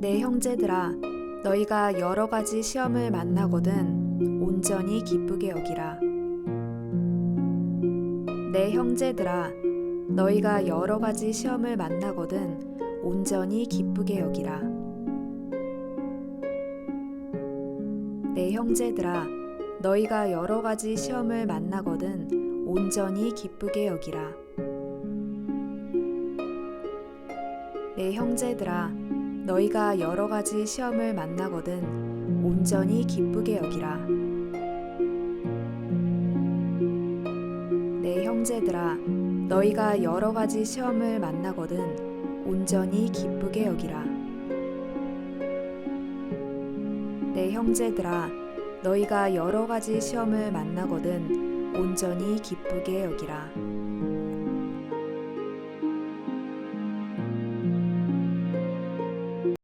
내 형제들아 너희가 여러 가지 시험을 만나거든 온전히 기쁘게 여기라. 내 형제들아 너희가 여러 가지 시험을 만나거든 온전히 기쁘게 여기라. 내 형제들아 너희가 여러 가지 시험을 만나거든 온전히 기쁘게 여기라. 내 형제들아 너희가 여러 가지 시험을 만나거든 온전히 기쁘게 여기라. 내 형제들아 너희가 여러 가지 시험을 만나거든 온전히 기쁘게 여기라. 내 형제들아 너희가 여러 가지 시험을 만나거든 온전히 기쁘게 여기라